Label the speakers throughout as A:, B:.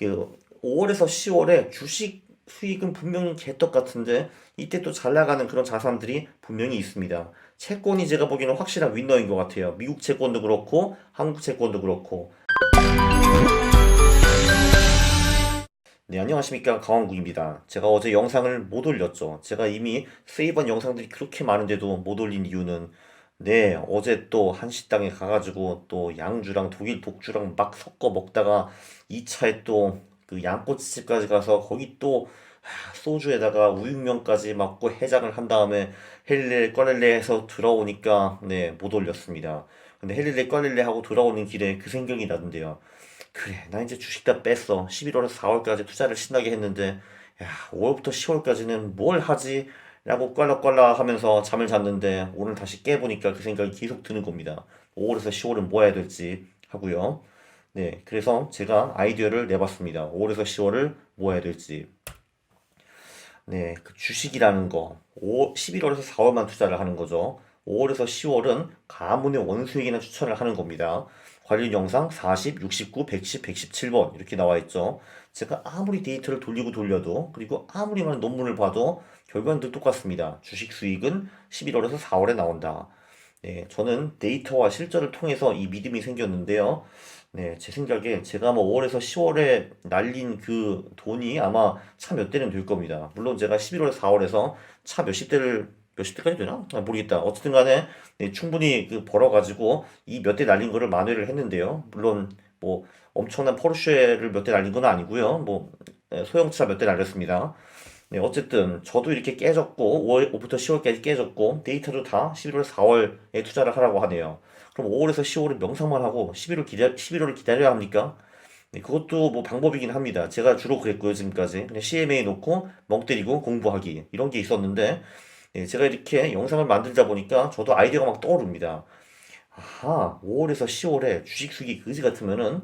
A: 그 5월에서 10월에 주식 수익은 분명히 개떡 같은데 이때 또 잘 나가는 그런 자산들이 분명히 있습니다. 채권이 제가 보기에는 확실한 윈너인 것 같아요. 미국 채권도 그렇고 한국 채권도 그렇고. 네, 안녕하십니까. 강원국입니다. 제가 어제 영상을 못 올렸죠. 제가 이미 세이브한 영상들이 그렇게 많은데도 못 올린 이유는 네, 어제 또 한식당에 가가지고 또 양주랑 독일 독주랑 막 섞어 먹다가 2차에 또 그 양꼬치집까지 가서 거기 또 하, 소주에다가 우육면까지 먹고 해장을 한 다음에 헬릴레 꺼렐레 해서 들어오니까 네, 못 올렸습니다. 근데 헬릴레 꺼렐레 하고 돌아오는 길에 그 생각이 나던데요. 그래, 나 이제 주식 다 뺐어. 11월에서 4월까지 투자를 신나게 했는데, 야, 5월부터 10월까지는 뭘 하지? 라고 껄럭껄럭 하면서 잠을 잤는데, 오늘 다시 깨보니까 그 생각이 계속 드는 겁니다. 5월에서 10월은 뭐 해야 될지 하고요. 네, 그래서 제가 아이디어를 내봤습니다. 5월에서 10월을 뭐 해야 될지. 네, 그 주식이라는 거, 5, 11월에서 4월만 투자를 하는 거죠. 5월에서 10월은 가문의 원수에게나 추천을 하는 겁니다. 관련 영상 40, 69, 110, 117번 이렇게 나와 있죠. 제가 아무리 데이터를 돌리고 돌려도 그리고 아무리 많은 논문을 봐도 결과는 늘 똑같습니다. 주식 수익은 11월에서 4월에 나온다. 네, 저는 데이터와 실전을 통해서 이 믿음이 생겼는데요. 네, 제 생각에 제가 뭐 5월에서 10월에 날린 그 돈이 아마 차 몇 대는 될 겁니다. 물론 제가 11월, 4월에서 차 몇십 대를 몇십 대까지 되나? 아, 모르겠다. 어쨌든 간에 네, 충분히 그 벌어가지고 이 몇 대 날린 거를 만회를 했는데요. 물론 뭐 엄청난 포르쉐를 몇 대 날린 건 아니고요. 뭐 네, 소형차 몇 대 날렸습니다. 네, 어쨌든 저도 이렇게 깨졌고 5월부터 10월까지 깨졌고 데이터도 다 11월, 4월에 투자를 하라고 하네요. 그럼 5월에서 10월은 명상만 하고 11월 기다 11월을 기다려야 합니까? 네, 그것도 뭐 방법이긴 합니다. 제가 주로 그랬고요, 지금까지. 그냥 CMA 놓고 멍 때리고 공부하기 이런 게 있었는데 네, 제가 이렇게 영상을 만들다 보니까 저도 아이디어가 막 떠오릅니다. 아하, 5월에서 10월에 주식 수익이 그지 같으면은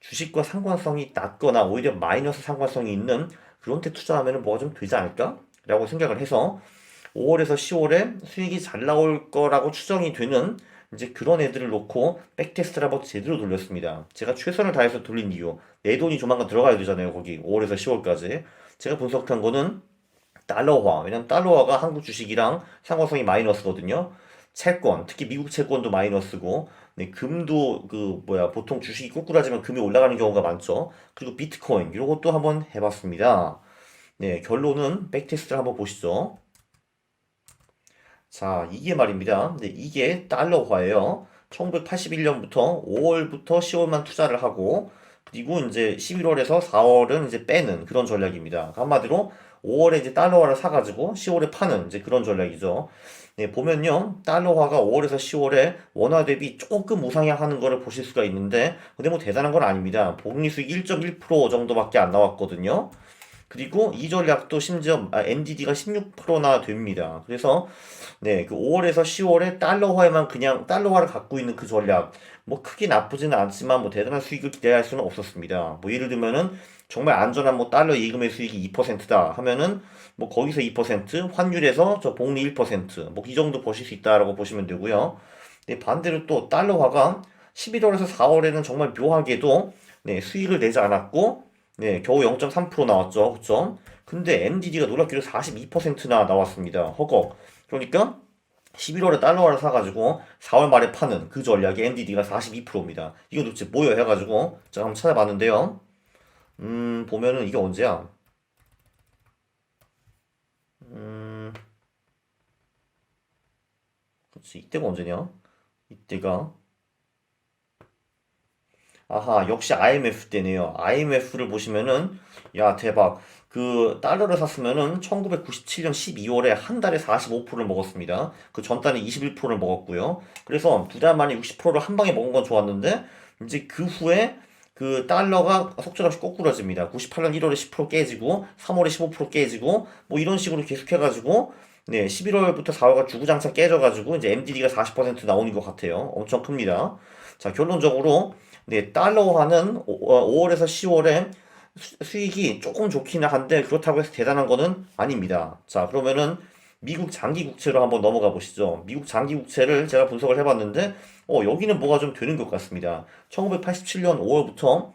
A: 주식과 상관성이 낮거나 오히려 마이너스 상관성이 있는 그런 데 투자하면 뭐가 좀 되지 않을까? 라고 생각을 해서 5월에서 10월에 수익이 잘 나올 거라고 추정이 되는 이제 그런 애들을 놓고 백테스트를 한번 제대로 돌렸습니다. 제가 최선을 다해서 돌린 이유, 내 돈이 조만간 들어가야 되잖아요, 거기 5월에서 10월까지. 제가 분석한 거는 달러화. 왜냐면 달러화가 한국 주식이랑 상관성이 마이너스거든요. 채권, 특히 미국 채권도 마이너스고, 네, 금도 그 뭐야 보통 주식이 꼬꾸라지면 금이 올라가는 경우가 많죠. 그리고 비트코인 이런 것도 한번 해봤습니다. 네, 결론은 백테스트를 한번 보시죠. 자, 이게 말입니다. 네, 이게 달러화예요. 1981년부터 5월부터 10월만 투자를 하고 그리고 이제 11월에서 4월은 이제 빼는 그런 전략입니다. 한마디로 5월에 이제 달러화를 사가지고 10월에 파는 이제 그런 전략이죠. 네, 보면요. 달러화가 5월에서 10월에 원화 대비 조금 우상향하는 거를 보실 수가 있는데, 근데 뭐 대단한 건 아닙니다. 복리수익 1.1% 정도밖에 안 나왔거든요. 그리고 이 전략도 심지어 아, NDD가 16%나 됩니다. 그래서 네, 그 5월에서 10월에 달러화에만 그냥 달러화를 갖고 있는 그 전략 뭐 크게 나쁘지는 않지만 뭐 대단한 수익을 기대할 수는 없었습니다. 뭐 예를 들면은 정말 안전한 뭐 달러 예금의 수익이 2%다 하면은 뭐 거기서 2% 환율에서 저 복리 1%뭐 이 정도 보실 수 있다라고 보시면 되고요. 네, 반대로 또 달러화가 11월에서 4월에는 정말 묘하게도 네, 수익을 내지 않았고 네, 겨우 0.3% 나왔죠. 그쵸? 근데 NDD가 놀랍게도 42%나 나왔습니다. 허걱. 그러니까 11월에 달러화를 사가지고 4월 말에 파는 그 전략의 NDD가 42%입니다. 이거 도대체 뭐야 해가지고 제가 한번 찾아봤는데요. 음, 보면은 이게 언제야? 음, 그렇지. 이때가 언제냐? 이때가 아하, 역시 IMF 때네요. IMF를 보시면은, 야, 대박. 그, 달러를 샀으면은 1997년 12월에 한 달에 45%를 먹었습니다. 그 전달에 21%를 먹었고요. 그래서 두 달 만에 60%를 한 방에 먹은 건 좋았는데, 이제 그 후에 그 달러가 속절없이 거꾸러집니다. 98년 1월에 10% 깨지고, 3월에 15% 깨지고, 뭐 이런 식으로 계속해가지고, 네, 11월부터 4월가 주구장창 깨져가지고, 이제 MDD가 40% 나오는 것 같아요. 엄청 큽니다. 자, 결론적으로, 네, 달러화는 5월에서 10월에 수익이 조금 좋기는 한데 그렇다고 해서 대단한 거는 아닙니다. 자, 그러면은 미국 장기 국채로 한번 넘어가 보시죠. 미국 장기 국채를 제가 분석을 해봤는데, 어, 여기는 뭐가 좀 되는 것 같습니다. 1987년 5월부터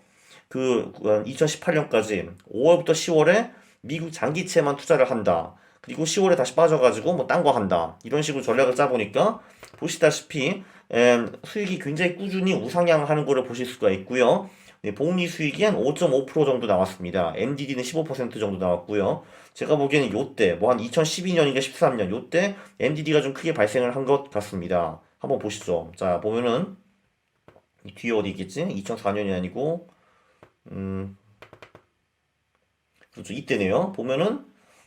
A: 그 2018년까지 5월부터 10월에 미국 장기채만 투자를 한다. 그리고 10월에 다시 빠져가지고 뭐 딴 거 한다. 이런 식으로 전략을 짜보니까 보시다시피 수익이 굉장히 꾸준히 우상향하는 거를 보실 수가 있고요. 네, 복리 수익이 한 5.5% 정도 나왔습니다. MDD는 15% 정도 나왔고요. 제가 보기에는 요때 뭐 한 2012년인가 13년 요때 MDD가 좀 크게 발생을 한 것 같습니다. 한번 보시죠. 자 보면은 이 뒤에 어디 있겠지? 2004년이 아니고 음 그렇죠 이때네요. 보면은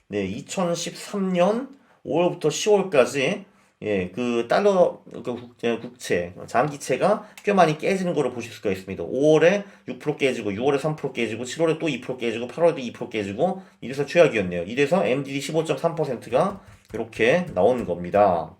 A: 네 2013년 5월부터 10월까지 예, 그 달러 그 국- 예, 국채 장기채가 꽤 많이 깨지는 거를 보실 수가 있습니다. 5월에 6% 깨지고 6월에 3% 깨지고 7월에 또 2% 깨지고 8월에도 2% 깨지고 이래서 최악이었네요. 이래서 MDD 15.3%가 이렇게 나오는 겁니다.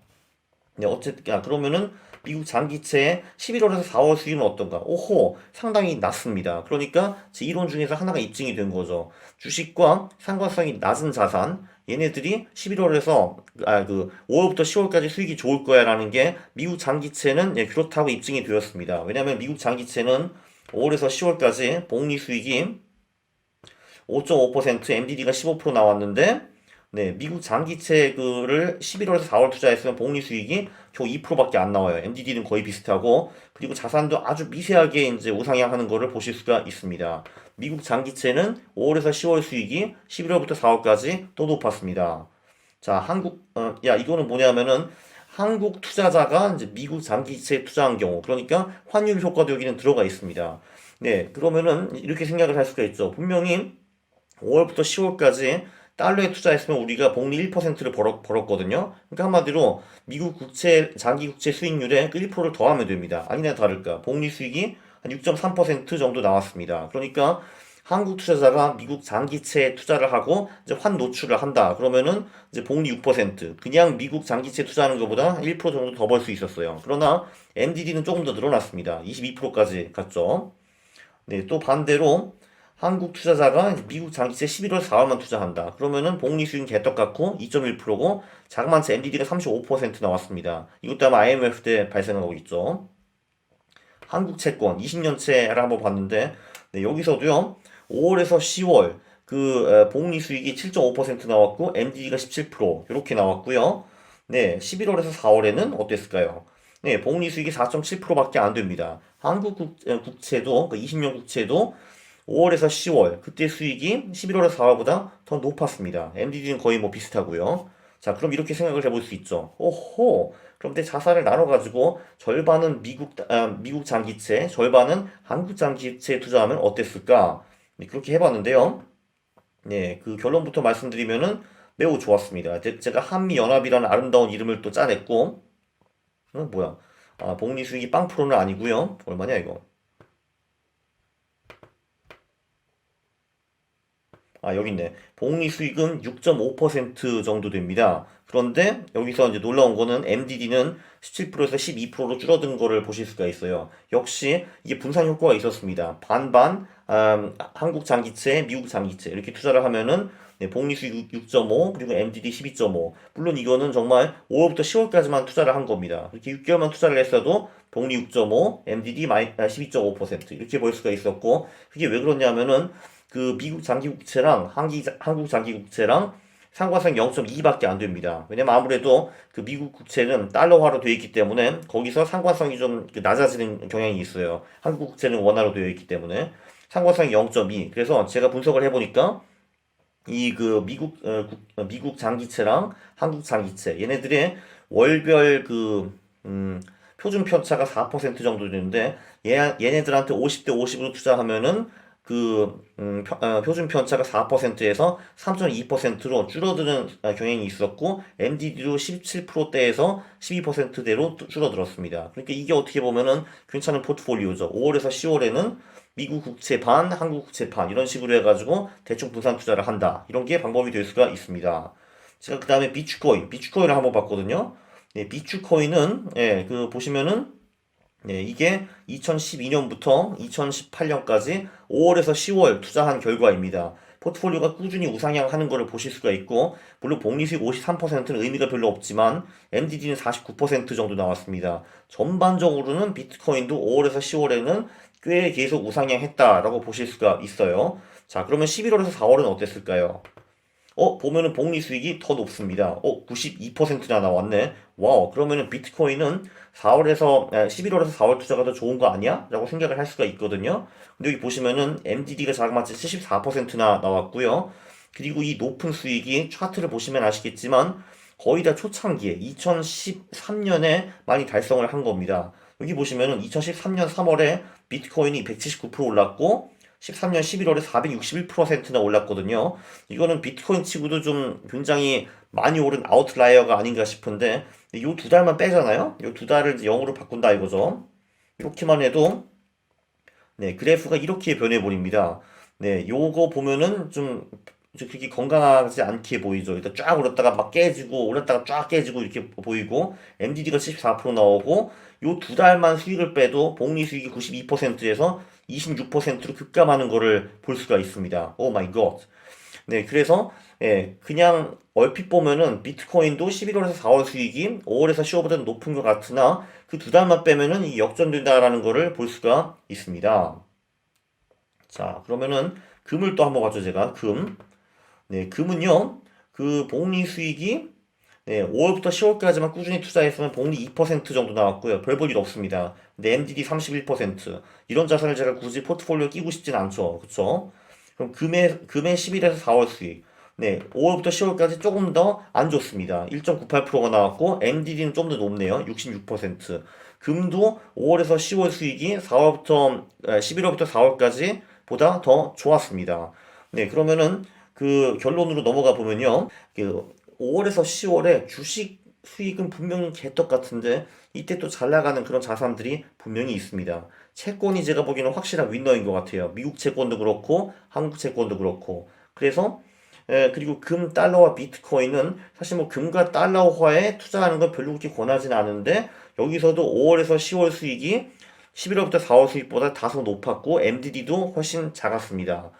A: 네, 어쨌든 아, 그러면은 미국 장기채의 11월에서 4월 수익은 어떤가? 오호, 상당히 낮습니다. 그러니까 제 이론 중에서 하나가 입증이 된 거죠. 주식과 상관성이 낮은 자산, 얘네들이 11월에서 아 그 5월부터 10월까지 수익이 좋을 거야라는 게 미국 장기채는 예, 그렇다고 입증이 되었습니다. 왜냐하면 미국 장기채는 5월에서 10월까지 복리 수익이 5.5% MDD가 15% 나왔는데 네, 미국 장기채를 11월에서 4월 투자했으면 복리 수익이 겨우 2%밖에 안 나와요. MDD는 거의 비슷하고 그리고 자산도 아주 미세하게 이제 우상향하는 거를 보실 수가 있습니다. 미국 장기채는 5월에서 10월 수익이 11월부터 4월까지 더 높았습니다. 자, 한국 어, 야 이거는 뭐냐면은 한국 투자자가 이제 미국 장기채에 투자한 경우 그러니까 환율 효과도 여기는 들어가 있습니다. 네, 그러면은 이렇게 생각을 할 수가 있죠. 분명히 5월부터 10월까지 달러에 투자했으면 우리가 복리 1%를 벌었, 벌었 거든요. 그러니까 한마디로 미국 국채, 장기 국채 수익률에 그 1%를 더하면 됩니다. 아니나 다를까. 복리 수익이 한 6.3% 정도 나왔습니다. 그러니까 한국 투자자가 미국 장기채에 투자를 하고 이제 환 노출을 한다. 그러면은 이제 복리 6% 그냥 미국 장기채 투자하는 것보다 1% 정도 더 벌 수 있었어요. 그러나 MDD는 조금 더 늘어났습니다. 22%까지 갔죠. 네, 또 반대로 한국 투자자가 미국 장기채 11월 4월만 투자한다. 그러면은 복리 수익 개떡 같고 2.1%고 자그만치 MDD가 35% 나왔습니다. 이것도 아마 IMF 때 발생한 거겠죠. 한국 채권 20년채를 한번 봤는데 네, 여기서도요. 5월에서 10월 그 에, 복리 수익이 7.5% 나왔고 MDD가 17% 이렇게 나왔고요. 네, 11월에서 4월에는 어땠을까요? 네, 복리 수익이 4.7%밖에 안 됩니다. 한국 국, 에, 국채도 그 20년 국채도 5월에서 10월 그때 수익이 11월에서 4월보다 더 높았습니다. MDD는 거의 뭐 비슷하고요. 자, 그럼 이렇게 생각을 해볼 수 있죠. 오호, 그럼 내 자산을 나눠가지고 절반은 미국 아, 미국 장기채, 절반은 한국 장기채에 투자하면 어땠을까? 네, 그렇게 해봤는데요. 네, 그 결론부터 말씀드리면은 매우 좋았습니다. 제- 제가 한미연합이라는 아름다운 이름을 또 짜냈고, 어, 뭐야? 아, 복리 수익이 빵 프로는 아니고요. 얼마냐 이거? 아, 여기 있네. 복리 수익은 6.5% 정도 됩니다. 그런데 여기서 이제 놀라운 거는 MDD는 17%에서 12%로 줄어든 거를 보실 수가 있어요. 역시 이게 분산 효과가 있었습니다. 반반 음, 한국 장기채, 미국 장기채 이렇게 투자를 하면은 네, 복리 수익 6.5 그리고 MDD 12.5 물론 이거는 정말 5월부터 10월까지만 투자를 한 겁니다. 이렇게 6개월만 투자를 했어도 복리 6.5, MDD 12.5% 이렇게 볼 수가 있었고 그게 왜 그러냐면은 그 미국 장기국채랑 한기, 한국 장기국채랑 상관성 0.2밖에 안 됩니다. 왜냐면 아무래도 그 미국 국채는 달러화로 되어 있기 때문에 거기서 상관성이 좀 낮아지는 경향이 있어요. 한국 국채는 원화로 되어 있기 때문에 상관성이 0.2. 그래서 제가 분석을 해보니까 이 그 미국 어, 국- 어, 미국 장기채랑 한국 장기채 얘네들의 월별 그 음, 표준 편차가 4% 정도 되는데 얘, 얘네들한테 50대 50으로 투자하면은 그 음, 표, 어, 표준 편차가 4%에서 3.2%로 줄어드는 어, 경향이 있었고 MDD도 17%대에서 12%대로 줄어들었습니다. 그러니까 이게 어떻게 보면은 괜찮은 포트폴리오죠. 5월에서 10월에는 미국 국채 반, 한국 국채 반 이런 식으로 해가지고 대충 분산 투자를 한다. 이런 게 방법이 될 수가 있습니다. 제가 그 다음에 비추코인, 비추코인을 한번 봤거든요. 네, 비추코인은 예, 그 보시면은 네, 이게 2012년부터 2018년까지 5월에서 10월 투자한 결과입니다. 포트폴리오가 꾸준히 우상향하는 것을 보실 수가 있고, 물론 복리수익 53%는 의미가 별로 없지만, MDD는 49% 정도 나왔습니다. 전반적으로는 비트코인도 5월에서 10월에는 꽤 계속 우상향했다라고 보실 수가 있어요. 자, 그러면 11월에서 4월은 어땠을까요? 어, 보면은 복리 수익이 더 높습니다. 어, 92%나 나왔네. 와우. 그러면은 비트코인은 4월에서, 11월에서 4월 투자가 더 좋은 거 아니야? 라고 생각을 할 수가 있거든요. 근데 여기 보시면은 MDD가 자그마치 74%나 나왔고요. 그리고 이 높은 수익이 차트를 보시면 아시겠지만 거의 다 초창기에 2013년에 많이 달성을 한 겁니다. 여기 보시면은 2013년 3월에 비트코인이 179% 올랐고 13년 11월에 461%나 올랐거든요. 이거는 비트코인 치고도 좀 굉장히 많이 오른 아웃라이어가 아닌가 싶은데 이 두 달만 빼잖아요. 이 두 달을 이제 0으로 바꾼다 이거죠. 이렇게만 해도 네, 그래프가 이렇게 변해 버립니다. 네, 요거 보면은 좀 그렇게 건강하지 않게 보이죠. 일단 쫙 올랐다가 막 깨지고 올랐다가 쫙 깨지고 이렇게 보이고 MDD가 74% 나오고 요 두 달만 수익을 빼도 복리 수익이 92%에서 26%로 급감하는 거를 볼 수가 있습니다. 오 마이 갓. 네, 그래서 예, 그냥 얼핏 보면은 비트코인도 11월에서 4월 수익이 5월에서 10월보다 높은 것 같으나 그 두 달만 빼면은 이 역전된다라는 거를 볼 수가 있습니다. 자, 그러면은 금을 또 한번 봐죠, 제가. 금. 네, 금은요. 그 복리 수익이 네, 5월부터 10월까지만 꾸준히 투자했으면 복리 2% 정도 나왔고요. 별 볼 일 없습니다. 근데 MDD 31% 이런 자산을 제가 굳이 포트폴리오에 끼고 싶진 않죠. 그쵸? 그럼 금의 금의 11에서 4월 수익. 네, 5월부터 10월까지 조금 더 안 좋습니다. 1.98%가 나왔고 MDD는 좀 더 높네요. 66%. 금도 5월에서 10월 수익이 4월부터 11월부터 4월까지 보다 더 좋았습니다. 네, 그러면은 그 결론으로 넘어가 보면요. 그 5월에서 10월에 주식 수익은 분명히 개떡 같은데 이때 또 잘 나가는 그런 자산들이 분명히 있습니다. 채권이 제가 보기에는 확실한 윈너인 것 같아요. 미국 채권도 그렇고 한국 채권도 그렇고 그래서 에, 그리고 금, 달러와 비트코인은 사실 뭐 금과 달러화에 투자하는 건 별로 그렇게 권하지는 않은데 여기서도 5월에서 10월 수익이 11월부터 4월 수익보다 다소 높았고 MDD도 훨씬 작았습니다.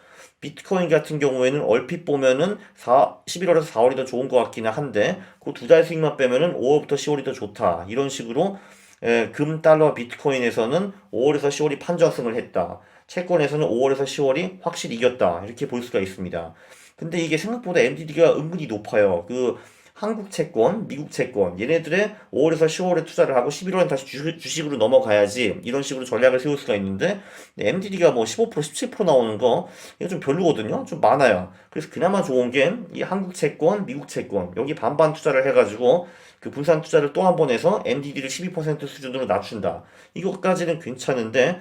A: 비트코인 같은 경우에는 얼핏 보면은 4, 11월에서 4월이 더 좋은 것 같기는 한데 그 두 달 수익만 빼면은 5월부터 10월이 더 좋다 이런 식으로 에, 금, 달러, 비트코인에서는 5월에서 10월이 판전승을 했다. 채권에서는 5월에서 10월이 확실히 이겼다. 이렇게 볼 수가 있습니다. 근데 이게 생각보다 MDD가 은근히 높아요. 그 한국 채권, 미국 채권, 얘네들의 5월에서 10월에 투자를 하고 11월엔 다시 주식, 으로 넘어가야지 이런 식으로 전략을 세울 수가 있는데 MDD가 뭐 15%, 17% 나오는 거 이거 좀 별로거든요. 좀 많아요. 그래서 그나마 좋은 게 이 한국 채권, 미국 채권 여기 반반 투자를 해가지고 그 분산 투자를 또 한 번 해서 MDD를 12% 수준으로 낮춘다. 이것까지는 괜찮은데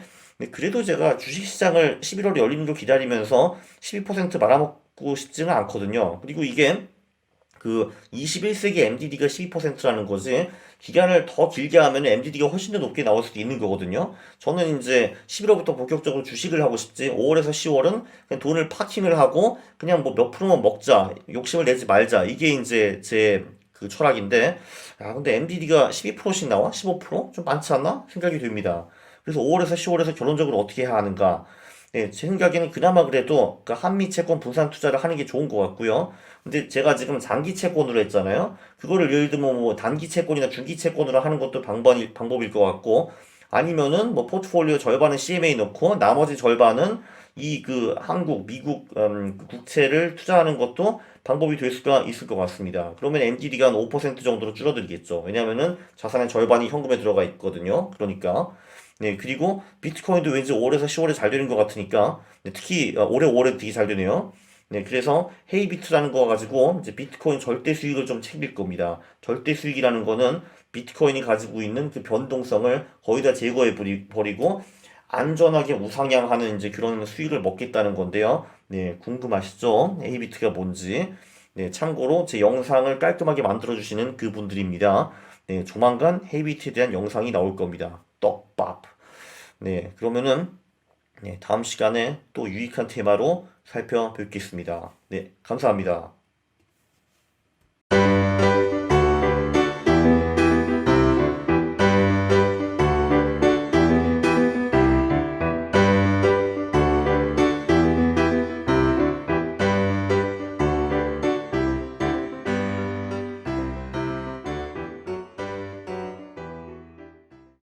A: 그래도 제가 주식시장을 11월에 열리는 걸 기다리면서 12% 말아먹고 싶지는 않거든요. 그리고 이게 그 21세기 MDD가 12%라는 거지 기간을 더 길게 하면 MDD가 훨씬 더 높게 나올 수도 있는 거거든요. 저는 이제 11월부터 본격적으로 주식을 하고 싶지 5월에서 10월은 그냥 돈을 파킹을 하고 그냥 뭐 몇 프로만 먹자 욕심을 내지 말자. 이게 이제 제 그 철학인데 야 근데 MDD가 12%씩 나와? 15%좀 많지 않나? 생각이 됩니다. 그래서 5월에서 10월에서 결론적으로 어떻게 해야 하는가 네, 제 생각에는 그나마 그래도 그 한미 채권 분산 투자를 하는 게 좋은 것 같고요. 근데 제가 지금 장기 채권으로 했잖아요. 그거를 예를 들면 뭐 단기 채권이나 중기 채권으로 하는 것도 방법이, 방법일 것 같고, 아니면은 뭐 포트폴리오 절반은 CMA 넣고 나머지 절반은 이 그 한국, 미국 음, 그 국채를 투자하는 것도 방법이 될 수가 있을 것 같습니다. 그러면 MDD가 한 5% 정도로 줄어들겠죠. 왜냐하면은 자산의 절반이 현금에 들어가 있거든요. 그러니까. 네, 그리고 비트코인도 왠지 5월에서 10월에 잘 되는 것 같으니까 네, 특히 어, 올해 5월에 되게 잘 되네요. 네, 그래서 헤이비트라는 거 가지고 이제 비트코인 절대 수익을 좀 챙길 겁니다. 절대 수익이라는 거는 비트코인이 가지고 있는 그 변동성을 거의 다 제거해 버리고 안전하게 우상향하는 이제 그런 수익을 먹겠다는 건데요. 네, 궁금하시죠? 헤이비트가 뭔지. 네, 참고로 제 영상을 깔끔하게 만들어 주시는 그분들입니다. 네, 조만간 헤이비트에 대한 영상이 나올 겁니다. 떡밥. 네, 그러면은 네, 다음 시간에 또 유익한 테마로 살펴뵙겠습니다. 네, 감사합니다.